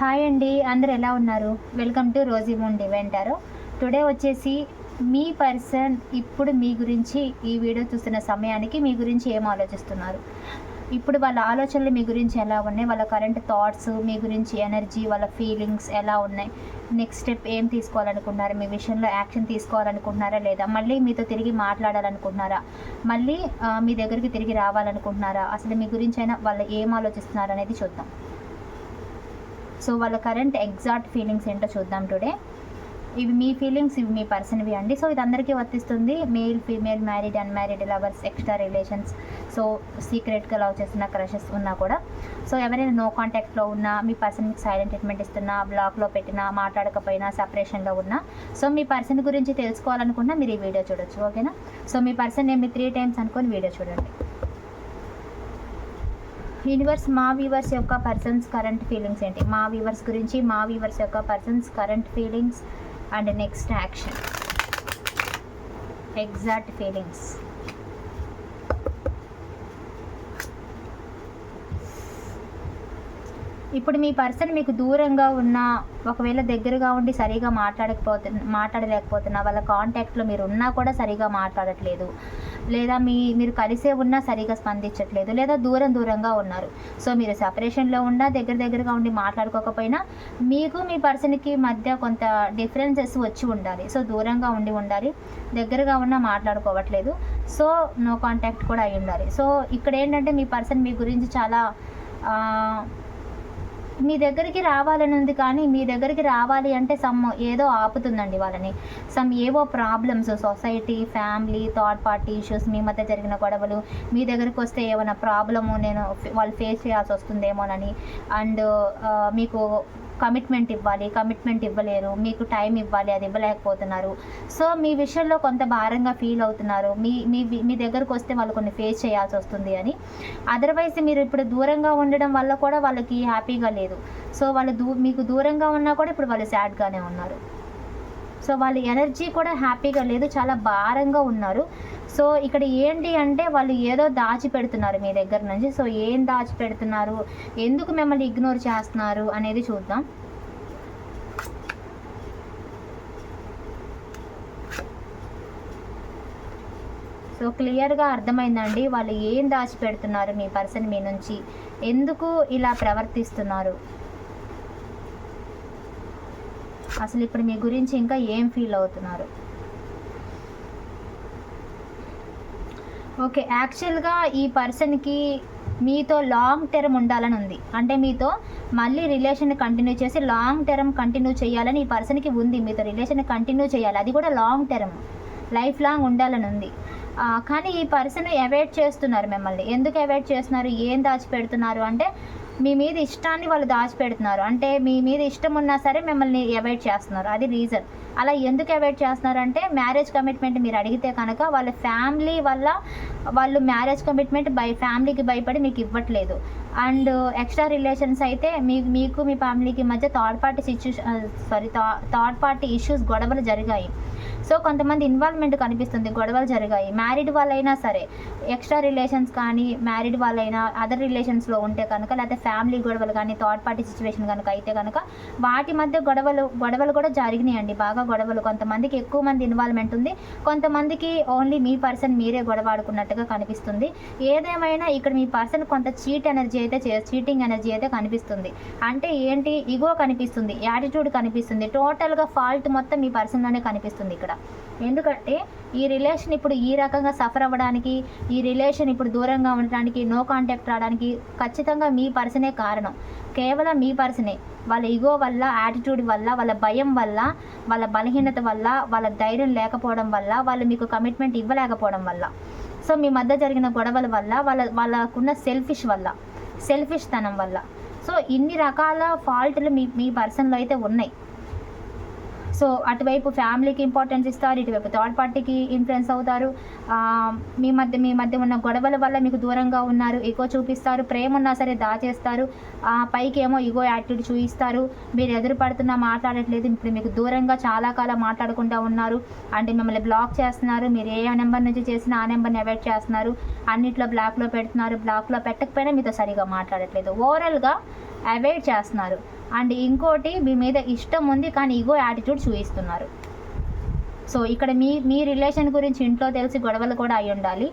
Hi అండి అందరు ఎలా ఉన్నారు? వెల్కమ్ టు రోజీ మూన్ డివెంటారు టుడే వచ్చేసి మీ పర్సన్ ఇప్పుడు మీ గురించి ఈ వీడియో చూస్తున్న సమయానికి మీ గురించి ఏం ఆలోచిస్తున్నారు? ఇప్పుడు వాళ్ళ ఆలోచనలు మీ గురించి ఎలా ఉన్నాయి? వాళ్ళ కరెంట్ థాట్స్ మీ గురించి ఎనర్జీ వాళ్ళ ఫీలింగ్స్ ఎలా ఉన్నాయి? నెక్స్ట్ స్టెప్ ఏం తీసుకోవాలనుకుంటున్నారు? మీ విషయంలో యాక్షన్ తీసుకోవాలనుకుంటున్నారా లేదా? మళ్ళీ మీతో తిరిగి మాట్లాడాలనుకుంటున్నారా? మళ్ళీ మీ దగ్గరికి తిరిగి రావాలనుకుంటున్నారా? అసలు మీ గురించి అయినా వాళ్ళు ఏం ఆలోచిస్తున్నారు అనేది చూద్దాం. సో వాళ్ళ కరెంట్ ఎగ్జాక్ట్ ఫీలింగ్స్ ఏంటో చూద్దాం టుడే ఇవి మీ ఫీలింగ్స్ ఇవి మీ పర్సన్వి అండి. సో ఇది అందరికీ వర్తిస్తుంది. Male female married unmarried lovers extra relations so సీక్రెట్గా లవ్ చేస్తున్న క్రషెస్ ఉన్నా కూడా. సో ఎవరైనా నో కాంటాక్ట్లో ఉన్నా మీ పర్సన్ మీకు సైలెంట్ ట్రీట్మెంట్ ఇస్తున్నా బ్లాక్లో పెట్టినా మాట్లాడకపోయినా సపరేషన్లో ఉన్నా సో మీ పర్సన్ గురించి తెలుసుకోవాలనుకున్నా మీరు ఈ వీడియో చూడొచ్చు ఓకేనా సో మీ పర్సన్ నేను త్రీ టైమ్స్ అనుకొని వీడియో చూడండి. యూనివర్స్ మా వ్యూవర్స్ యొక్క పర్సన్స్ కరెంట్ ఫీలింగ్స్ ఏంటి? మా వ్యూవర్స్ గురించి మా వ్యూవర్స్ యొక్క persons current feelings and next action exact feelings ఇప్పుడు మీ పర్సన్ మీకు దూరంగా ఉన్న ఒకవేళ దగ్గరగా ఉండి సరిగా మాట్లాడకపోతు మాట్లాడలేకపోతున్నా వాళ్ళ కాంటాక్ట్లో మీరు ఉన్నా కూడా సరిగా మాట్లాడట్లేదు. లేదా మీ మీరు కలిసే ఉన్నా సరిగా స్పందించట్లేదు లేదా దూరం దూరంగా ఉన్నారు. సో మీరు సపరేషన్లో ఉన్నా దగ్గర దగ్గరగా ఉండి మాట్లాడుకోకపోయినా మీకు మీ పర్సన్కి మధ్య కొంత డిఫరెన్సెస్ వచ్చి ఉండాలి. సో దూరంగా ఉండి ఉండాలి దగ్గరగా ఉన్నా మాట్లాడుకోవట్లేదు. సో నో కాంటాక్ట్ కూడా అయి ఉండాలి. సో ఇక్కడ ఏంటంటే మీ పర్సన్ మీ గురించి చాలా మీ దగ్గరికి రావాలని ఉంది కానీ మీ దగ్గరికి రావాలి అంటే సమ్ ఏదో ఆపుతుందండి వాళ్ళని. సమ్ ఏవో problems society family third party issues మీ మధ్య జరిగిన గొడవలు మీ దగ్గరికి వస్తే ఏమైనా ప్రాబ్లము నేను వాళ్ళు ఫేస్ చేయాల్సి వస్తుందేమోనని. అండ్ మీకు కమిట్మెంట్ ఇవ్వాలి కమిట్మెంట్ ఇవ్వలేరు మీకు టైం ఇవ్వాలి అది ఇవ్వలేకపోతున్నారు. సో మీ విషయంలో కొంత భారంగా ఫీల్ అవుతున్నారు. మీ మీ మీ దగ్గరకు వస్తే వాళ్ళు కొన్ని ఫేస్ చేయాల్సి వస్తుంది అని. అదర్వైజ్ మీరు ఇప్పుడు దూరంగా ఉండడం వల్ల కూడా వాళ్ళకి హ్యాపీగా లేదు. సో వాళ్ళు దూ మీకు దూరంగా ఉన్నా కూడా ఇప్పుడు వాళ్ళు సాడ్గానే ఉన్నారు. సో వాళ్ళ ఎనర్జీ కూడా హ్యాపీగా లేదు చాలా భారంగా ఉన్నారు. సో ఇక్కడ ఏంటి అంటే వాళ్ళు ఏదో దాచి పెడుతున్నారు మీ దగ్గర నుంచి. సో ఏం దాచి పెడుతున్నారు ఎందుకు మిమ్మల్ని ఇగ్నోర్ చేస్తున్నారు అనేది చూద్దాం. సో క్లియర్గా అర్థమైందండి వాళ్ళు ఏం దాచి పెడుతున్నారు మీ పర్సన్ మీ నుంచి? ఎందుకు ఇలా ప్రవర్తిస్తున్నారు? అసలు ఇప్పుడు మీ గురించి ఇంకా ఏం ఫీల్ అవుతున్నారు? ఓకే యాక్చువల్గా ఈ పర్సన్కి మీతో లాంగ్ టర్మ్ ఉండాలని ఉంది. అంటే మీతో మళ్ళీ రిలేషన్ కంటిన్యూ చేసి లాంగ్ టర్మ్ కంటిన్యూ చేయాలని ఈ పర్సన్కి ఉంది. మీతో రిలేషన్ కంటిన్యూ చేయాలి. అది కూడా లాంగ్ టర్మ్. లైఫ్ లాంగ్ ఉండాలని ఉంది. కానీ ఈ పర్సన్ అవాయిడ్ చేస్తున్నారు మిమ్మల్ని. ఎందుకు అవాయిడ్ చేస్తున్నారు? ఏం దాచిపెడుతున్నారు? అంటే మీ మీద ఇష్టాన్ని వాళ్ళు దాచిపెడుతున్నారు. అంటే మీ మీద ఇష్టం ఉన్నా సరే మిమ్మల్ని అవాయిడ్ చేస్తున్నారు. అది రీజన్. అలా ఎందుకు అవాయిడ్ చేస్తున్నారు అంటే మ్యారేజ్ కమిట్మెంట్ మీరు అడిగితే కనుక వాళ్ళ ఫ్యామిలీ వల్ల వాళ్ళు మ్యారేజ్ కమిట్మెంట్ బై ఫ్యామిలీకి భయపడి మీకు ఇవ్వట్లేదు. అండ్ ఎక్స్ట్రా రిలేషన్స్ అయితే మీ మీకు మీ ఫ్యామిలీకి మధ్య third party situation sorry third party issues గొడవలు జరిగాయి. సో కొంతమంది ఇన్వాల్వ్మెంట్ కనిపిస్తుంది గొడవలు జరిగాయి. మ్యారీడ్ వాళ్ళైనా సరే ఎక్స్ట్రా రిలేషన్స్ కానీ మ్యారీడ్ వాళ్ళైనా అదర్ రిలేషన్స్లో ఉంటే కనుక లేకపోతే ఫ్యామిలీ గొడవలు కానీ థర్డ్ పార్టీ సిచ్యువేషన్ కనుక అయితే కనుక వాటి మధ్య గొడవలు గొడవలు కూడా జరిగినాయండి. బాగా గొడవలు. కొంతమందికి ఎక్కువ మంది ఇన్వాల్వ్మెంట్ ఉంది. కొంతమందికి ఓన్లీ మీ పర్సన్ మీరే గొడవాడుకున్నట్టుగా కనిపిస్తుంది. ఏదేమైనా ఇక్కడ మీ పర్సన్ కొంత చీట్ ఎనర్జీ అయితే చీటింగ్ ఎనర్జీ అయితే కనిపిస్తుంది. అంటే ఏంటి? ఇగో కనిపిస్తుంది. యాటిట్యూడ్ కనిపిస్తుంది. టోటల్గా ఫాల్ట్ మొత్తం మీ పర్సన్లోనే కనిపిస్తుంది ఇక్కడ. ఎందుకంటే ఈ రిలేషన్ ఇప్పుడు ఈ రకంగా సఫర్ అవ్వడానికి ఈ రిలేషన్ ఇప్పుడు దూరంగా ఉండడానికి నో కాంటాక్ట్ రావడానికి ఖచ్చితంగా మీ పర్సనే కారణం. కేవలం మీ పర్సనే వాళ్ళ ఇగో వల్ల యాటిట్యూడ్ వల్ల వాళ్ళ భయం వల్ల వాళ్ళ బలహీనత వల్ల వాళ్ళ ధైర్యం లేకపోవడం వల్ల వాళ్ళు మీకు కమిట్మెంట్ ఇవ్వలేకపోవడం వల్ల. సో మీ మధ్య జరిగిన గొడవల వల్ల వాళ్ళ వాళ్ళకున్న సెల్ఫిష్ వల్ల సెల్ఫిష్ తనం వల్ల. సో ఇన్ని రకాల ఫాల్ట్లు మీ మీ పర్సన్లో అయితే ఉన్నాయి. సో అటువైపు ఫ్యామిలీకి ఇంపార్టెన్స్ ఇస్తారు ఇటువైపు థర్డ్ పార్టీకి ఇన్ఫ్లుయెన్స్ అవుతారు. మీ మధ్య మీ మధ్య ఉన్న గొడవల వల్ల మీకు దూరంగా ఉన్నారు ఎగో చూపిస్తారు ప్రేమ ఉన్నా సరే దాచేస్తారు. ఆ, పైకి ఏమో ఇగో యాటిట్యూడ్ చూపిస్తారు మీరు ఎదురు పడుతున్నా మాట్లాడట్లేదు ఇప్పుడు మీకు దూరంగా చాలా కాలం మాట్లాడకుండా ఉన్నారు. అంటే మిమ్మల్ని బ్లాక్ చేస్తున్నారు మీరు ఏ నెంబర్ నుంచి చేసినా ఆ నెంబర్ని అవాయిడ్ చేస్తున్నారు. అన్నిట్లో బ్లాక్లో పెడుతున్నారు బ్లాక్లో పెట్టకపోయినా మీతో సరిగా మాట్లాడట్లేదు. ఓవరాల్గా అవాయిడ్ చేస్తున్నారు. అండ్ ఇంకోటి మీ మీద ఇష్టం ఉంది కానీ ఈగో యాటిట్యూడ్ చూపిస్తున్నారు. సో ఇక్కడ మీ మీ రిలేషన్ గురించి ఇంట్లో తెలిసి గొడవలు కూడా అయి ఉండాలి.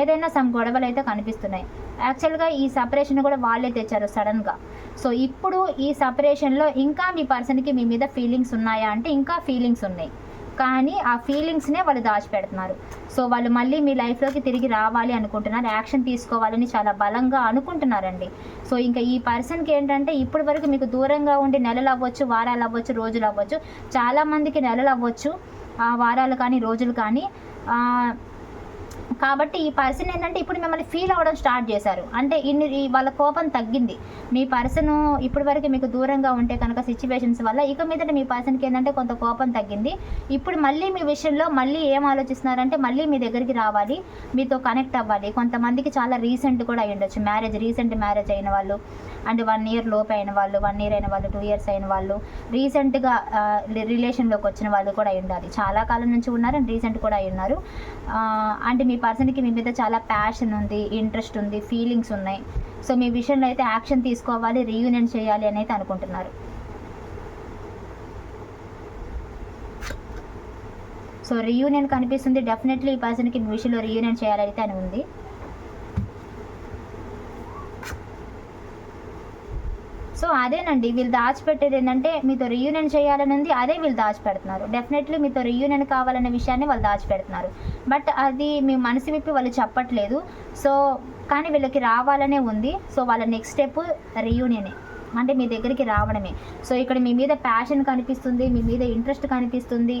ఏదైనా సమ్ గొడవలు అయితే కనిపిస్తున్నాయి. యాక్చువల్గా ఈ సపరేషన్ కూడా వాళ్ళే తెచ్చారు సడన్గా సో ఇప్పుడు ఈ సపరేషన్లో ఇంకా మీ పర్సన్కి మీ మీద ఫీలింగ్స్ ఉన్నాయా అంటే ఇంకా ఫీలింగ్స్ ఉన్నాయి. కానీ ఆ ఫీలింగ్స్నే వాళ్ళు దాచిపెడుతున్నారు. సో వాళ్ళు మళ్ళీ మీ లైఫ్లోకి తిరిగి రావాలి అనుకుంటున్నారు యాక్షన్ తీసుకోవాలని చాలా బలంగా అనుకుంటున్నారండి. సో ఇంకా ఈ పర్సన్కి ఏంటంటే ఇప్పటి వరకు మీకు దూరంగా ఉండి నెలలు అవ్వచ్చు వారాలు అవ్వచ్చు రోజులు అవ్వచ్చు చాలామందికి నెలలు అవ్వచ్చు ఆ, వారాలు కానీ రోజులు కానీ కాబట్టి ఈ పర్సన్ ఏంటంటే ఇప్పుడు మిమ్మల్ని ఫీల్ అవ్వడం స్టార్ట్ చేశారు. అంటే ఇన్ని వాళ్ళ కోపం తగ్గింది. మీ పర్సన్ ఇప్పటి వరకు మీకు దూరంగా ఉంటే కనుక సిచ్యువేషన్స్ వల్ల ఇక మీదట మీ పర్సన్కి ఏంటంటే కొంత కోపం తగ్గింది. ఇప్పుడు మళ్ళీ మీ విషయంలో మళ్ళీ ఏం ఆలోచిస్తున్నారంటే మళ్ళీ మీ దగ్గరికి రావాలి. మీతో కనెక్ట్ అవ్వాలి. కొంతమందికి చాలా రీసెంట్ కూడా అయి ఉండొచ్చు. మ్యారేజ్ రీసెంట్ మ్యారేజ్ అయిన వాళ్ళు అండ్ వన్ ఇయర్ లోపు అయిన వాళ్ళు వన్ ఇయర్ అయిన వాళ్ళు టూ ఇయర్స్ అయిన వాళ్ళు రీసెంట్గా రిలేషన్లోకి వచ్చిన వాళ్ళు కూడా అయి ఉండాలి. చాలా కాలం నుంచి ఉన్నారు అండ్ రీసెంట్ కూడా అయి ఉన్నారు. అంటే మీ పర్సన్కి మీ మీద చాలా ప్యాషన్ ఉంది ఇంట్రెస్ట్ ఉంది ఫీలింగ్స్ ఉన్నాయి. సో మీ విషయంలో అయితే యాక్షన్ తీసుకోవాలి రీయూనియన్ చేయాలి అని అయితే అనుకుంటున్నారు. సో రీయూనియన్ కనిపిస్తుంది. డెఫినెట్లీ ఈ పర్సన్కి మీ విషయంలో రీయూనియన్ చేయాలైతే అని ఉంది. సో అదేనండి వీళ్ళు దాచిపెట్టేది ఏంటంటే మీతో రీయూనియన్ చేయాలని ఉంది అదే వీళ్ళు దాచిపెడుతున్నారు. డెఫినెట్లీ మీతో రీయూనియన్ కావాలనే విషయాన్ని వాళ్ళు దాచిపెడుతున్నారు. బట్ అది మీ మనసు విప్పి వాళ్ళు చెప్పట్లేదు. సో కానీ వీళ్ళకి రావాలనే ఉంది. సో వాళ్ళ నెక్స్ట్ స్టెప్ రీయూనియనే అంటే మీ దగ్గరికి రావడమే. సో ఇక్కడ మీ మీద ప్యాషన్ కనిపిస్తుంది మీ మీద ఇంట్రెస్ట్ కనిపిస్తుంది.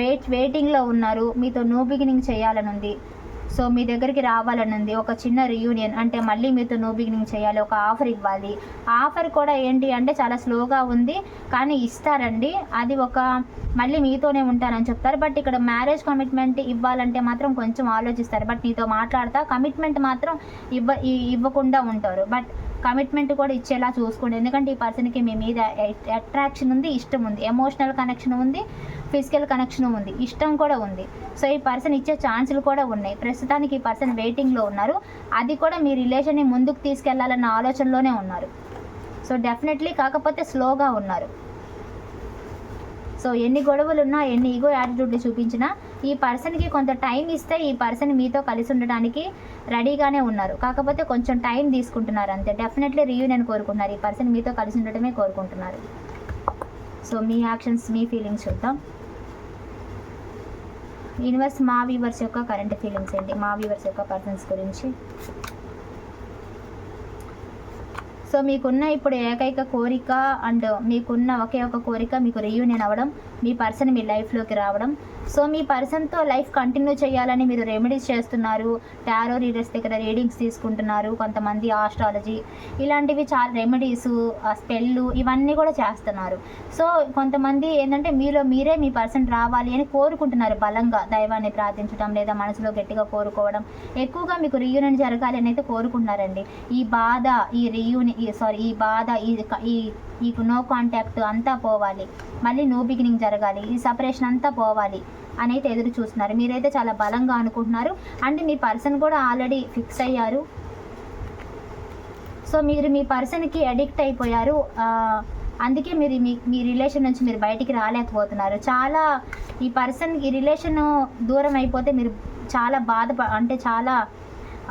వెయిట్ వెయిటింగ్లో ఉన్నారు. మీతో నో బిగినింగ్ చేయాలని ఉంది. సో మీ దగ్గరికి రావాలని ఉంది ఒక చిన్న రియూనియన్ అంటే మళ్ళీ మీతో నో బిగినింగ్ చేయాలి ఒక ఆఫర్ ఇవ్వాలి. ఆఫర్ కూడా ఏంటి అంటే చాలా స్లోగా ఉంది కానీ ఇస్తారండి. అది ఒక మళ్ళీ మీతోనే ఉంటానని చెప్తారు. బట్ ఇక్కడ మ్యారేజ్ కమిట్మెంట్ ఇవ్వాలంటే మాత్రం కొంచెం ఆలోచిస్తారు. బట్ నీతో మాట్లాడతా కమిట్మెంట్ మాత్రం ఇవ్వ ఇవ్వకుండా ఉంటారు. బట్ కమిట్మెంట్ కూడా ఇచ్చేలా చూసుకోండి. ఎందుకంటే ఈ పర్సన్కి మీ మీద అట్రాక్షన్ ఉంది ఇష్టం ఉంది. ఎమోషనల్ కనెక్షన్ ఉంది ఫిజికల్ కనెక్షన్ ఉంది. ఇష్టం కూడా ఉంది. సో ఈ పర్సన్ ఇచ్చే ఛాన్సులు కూడా ఉన్నాయి. ప్రస్తుతానికి ఈ పర్సన్ వెయిటింగ్లో ఉన్నారు. అది కూడా మీ రిలేషన్ని ముందుకు తీసుకెళ్ళాలన్న ఆలోచనలోనే ఉన్నారు. సో డెఫినెట్లీ కాకపోతే స్లోగా ఉన్నారు. సో ఎన్ని గొడవలు ఉన్నా ఎన్ని ఈగో యాటిట్యూడ్లు చూపించినా ఈ పర్సన్కి కొంత టైం ఇస్తే ఈ పర్సన్ మీతో కలిసి ఉండడానికి రెడీగానే ఉన్నారు. కాకపోతే కొంచెం టైం తీసుకుంటున్నారు అంతే. డెఫినెట్లీ రీయూనియన్ కోరుకుంటున్నారు. ఈ పర్సన్ మీతో కలిసి ఉండటమే కోరుకుంటున్నారు. సో మీ యాక్షన్స్ మీ ఫీలింగ్స్ చూద్దాం. యూనివర్స్ మా వ్యూవర్స్ యొక్క కరెంట్ ఫీలింగ్స్ ఏంటి? మా వ్యూవర్స్ యొక్క పర్సన్స్ గురించి. సో మీకున్న ఇప్పుడు ఏకైక కోరిక అండ్ మీకున్న ఒకే ఒక కోరిక మీకు రీయూనియన్ అవ్వడం. మీ పర్సన్ మీ లైఫ్లోకి రావడం. సో మీ పర్సన్తో లైఫ్ కంటిన్యూ చేయాలని మీరు రెమెడీస్ చేస్తున్నారు. టారో రీడర్స్ దగ్గర రీడింగ్స్ తీసుకుంటున్నారు. కొంతమంది ఆస్ట్రాలజీ ఇలాంటివి చాలా రెమెడీస్ స్పెల్లు ఇవన్నీ కూడా చేస్తున్నారు. సో కొంతమంది ఏంటంటే మీలో మీరే మీ పర్సన్ రావాలి అని కోరుకుంటున్నారు బలంగా. దైవాన్ని ప్రార్థించడం లేదా మనసులో గట్టిగా కోరుకోవడం. ఎక్కువగా మీకు రీయూనియన్ జరగాలి అని అయితే కోరుకుంటున్నారండి. ఈ బాధ ఈ రీయూని సారీ ఈ బాధ ఈ ఈ నీకు నో కాంటాక్ట్ అంతా పోవాలి. మళ్ళీ నో బిగినింగ్ జరగాలి. ఈ సపరేషన్ అంతా పోవాలి అని అయితే ఎదురు చూస్తున్నారు. మీరైతే చాలా బలంగా అనుకుంటున్నారు. అండ్ మీ పర్సన్ కూడా ఆల్రెడీ ఫిక్స్ అయ్యారు. సో మీరు మీ పర్సన్కి అడిక్ట్ అయిపోయారు. అందుకే మీరు మీ మీ రిలేషన్ నుంచి మీరు బయటికి రాలేకపోతున్నారు. చాలా ఈ పర్సన్ ఈ రిలేషన్ దూరం అయిపోతే మీరు చాలా బాధ అంటే చాలా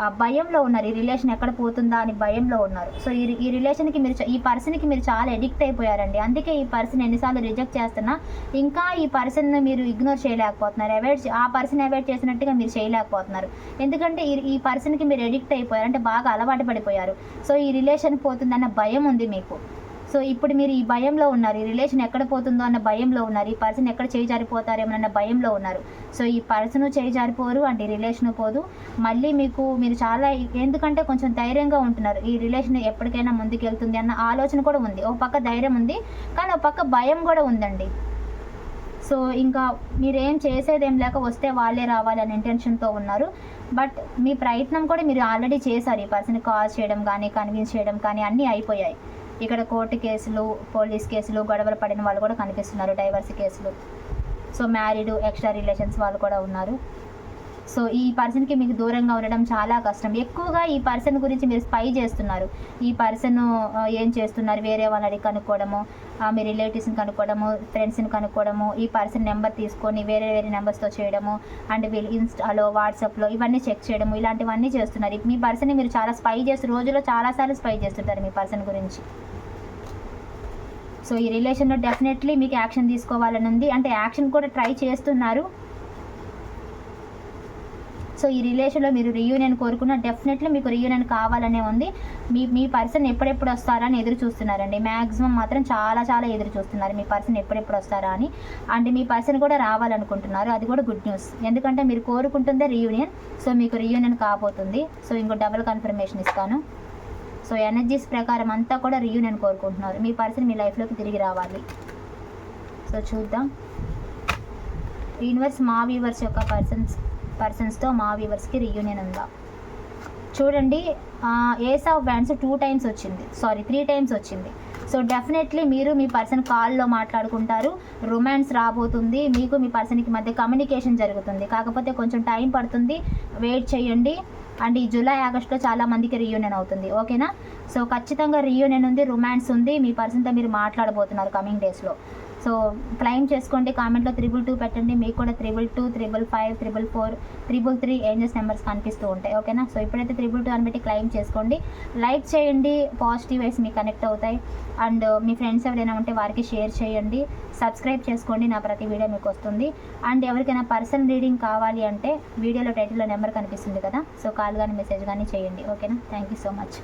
భయంలో ఉన్నారు. ఈ రిలేషన్ ఎక్కడ పోతుందా అని భయంలో ఉన్నారు. సో ఈ ఈ రిలేషన్కి మీరు ఈ పర్సన్కి మీరు చాలా ఎడిక్ట్ అయిపోయారండి. అందుకే ఈ పర్సన్ ఎన్నిసార్లు రిజెక్ట్ చేస్తున్నా ఇంకా ఈ పర్సన్ మీరు ఇగ్నోర్ చేయలేకపోతున్నారు. అవాయిడ్ ఆ పర్సన్ అవాయిడ్ చేసినట్టుగా మీరు చేయలేకపోతున్నారు. ఎందుకంటే ఈ ఈ పర్సన్కి మీరు ఎడిక్ట్ అయిపోయారు. అంటే బాగా అలవాటు పడిపోయారు. సో ఈ రిలేషన్ పోతుందన్న భయం ఉంది మీకు. సో ఇప్పుడు మీరు ఈ భయంలో ఉన్నారు ఈ రిలేషన్ ఎక్కడ పోతుందో అన్న భయంలో ఉన్నారు ఈ పర్సన్ ఎక్కడ చేయి జారిపోతారేమో అన్న భయంలో ఉన్నారు. సో ఈ పర్సన్ చేయి జారిపోరు అండ్ ఈ రిలేషన్ పోదు. మళ్ళీ మీకు మీరు చాలా ఎందుకంటే కొంచెం ధైర్యంగా ఉంటున్నారు ఈ రిలేషన్ ఎప్పటికైనా ముందుకు వెళ్తుంది అన్న ఆలోచన కూడా ఉంది. ఒక పక్క ధైర్యం ఉంది కానీ ఒక పక్క భయం కూడా ఉందండి. సో ఇంకా మీరేం చేసేదేం లేక వస్తే వాళ్ళే రావాలి అనే ఇంటెన్షన్తో ఉన్నారు. బట్ మీ ప్రయత్నం కూడా మీరు ఆల్రెడీ చేశారు ఈ పర్సన్ కాల్ చేయడం కానీ కన్విన్స్ చేయడం కానీ అన్నీ అయిపోయాయి. ఇక్కడ కోర్టు కేసులు పోలీస్ కేసులు గొడవలు పడిన వాళ్ళు కూడా కనిపిస్తున్నారు డైవర్స్ కేసులు. సో మ్యారీడ్ ఎక్స్ట్రా రిలేషన్స్ వాళ్ళు కూడా ఉన్నారు. సో ఈ పర్సన్కి మీకు దూరంగా ఉండడం చాలా కష్టం. ఎక్కువగా ఈ పర్సన్ గురించి మీరు స్పై చేస్తున్నారు. ఈ పర్సన్ ఏం చేస్తున్నారు? వేరే వాళ్ళని కనుక్కోవడము మీ రిలేటివ్స్ని కనుక్కోవడము ఫ్రెండ్స్ని కనుక్కోవడము ఈ పర్సన్ నెంబర్ తీసుకొని వేరే వేరే నెంబర్స్తో చేయడము అండ్ వీళ్ళు ఇన్స్టాలో వాట్సాప్లో ఇవన్నీ చెక్ చేయడము ఇలాంటివన్నీ చేస్తున్నారు. మీ పర్సన్ని మీరు చాలా స్పై చేస్తూ రోజులో చాలాసార్లు స్పై చేస్తుంటారు మీ పర్సన్ గురించి. సో ఈ రిలేషన్లో డెఫినెట్లీ మీకు యాక్షన్ తీసుకోవాలని ఉంది. అంటే యాక్షన్ కూడా ట్రై చేస్తున్నారు. సో ఈ రిలేషన్లో మీరు రీయూనియన్ కోరుకున్న డెఫినెట్లీ మీకు రీయూనియన్ కావాలనే ఉంది. మీ మీ పర్సన్ ఎప్పుడెప్పుడు వస్తారా అని ఎదురు చూస్తున్నారండి. మ్యాక్సిమం మాత్రం చాలా చాలా ఎదురు చూస్తున్నారు. మీ పర్సన్ ఎప్పుడెప్పుడు వస్తారా అని. అండ్ మీ పర్సన్ కూడా రావాలనుకుంటున్నారు. అది కూడా గుడ్ న్యూస్ ఎందుకంటే మీరు కోరుకుంటుందే రియూనియన్ సో మీకు రీయూనియన్ కాబోతుంది. సో ఇంకో డబుల్ కన్ఫర్మేషన్ ఇస్తాను. సో ఎనర్జీస్ ప్రకారం అంతా కూడా రీయూనియన్ కోరుకుంటున్నారు. మీ పర్సన్ మీ లైఫ్లోకి తిరిగి రావాలి. సో చూద్దాం. యూనివర్స్ మా వ్యూవర్స్ యొక్క పర్సన్స్ పర్సన్స్తో మా వ్యూవర్స్కి రీయూనియన్ ఉందా? చూడండి ace of wands two times వచ్చింది. సారీ త్రీ టైమ్స్ వచ్చింది. సో డెఫినెట్లీ మీరు మీ పర్సన్ కాల్లో మాట్లాడుకుంటారు. రొమాన్స్ రాబోతుంది. మీకు మీ పర్సన్కి మధ్య కమ్యూనికేషన్ జరుగుతుంది. కాకపోతే కొంచెం టైం పడుతుంది. వెయిట్ చేయండి. అండ్ ఈ జూలై ఆగస్ట్లో చాలా మందికి రియూనియన్ అవుతుంది. ఓకేనా సో ఖచ్చితంగా రీయూనియన్ ఉంది రొమాన్స్ ఉంది. మీ పర్సన్తో మీరు మాట్లాడబోతున్నారు కమింగ్ డేస్లో సో క్లైమ్ చేసుకోండి కామెంట్లో త్రిబుల్ టూ పెట్టండి మీకు కూడా triple two triple five triple four triple three angels numbers కనిపిస్తూ ఉంటాయి ఓకేనా? సో ఇప్పుడైతే త్రిబుల్ టూ అని పెట్టి క్లైమ్ చేసుకోండి. లైక్ చేయండి పాజిటివ్ వైస్ మీకు కనెక్ట్ అవుతాయి. అండ్ మీ ఫ్రెండ్స్ ఎవరైనా ఉంటే వారికి షేర్ చేయండి సబ్స్క్రైబ్ చేసుకోండి నా ప్రతి వీడియో మీకు వస్తుంది. అండ్ ఎవరికైనా పర్సనల్ రీడింగ్ కావాలి అంటే వీడియోలో టైటిల్లో నెంబర్ కనిపిస్తుంది కదా సో కాల్ కానీ మెసేజ్ కానీ చేయండి ఓకేనా? Thank you so much.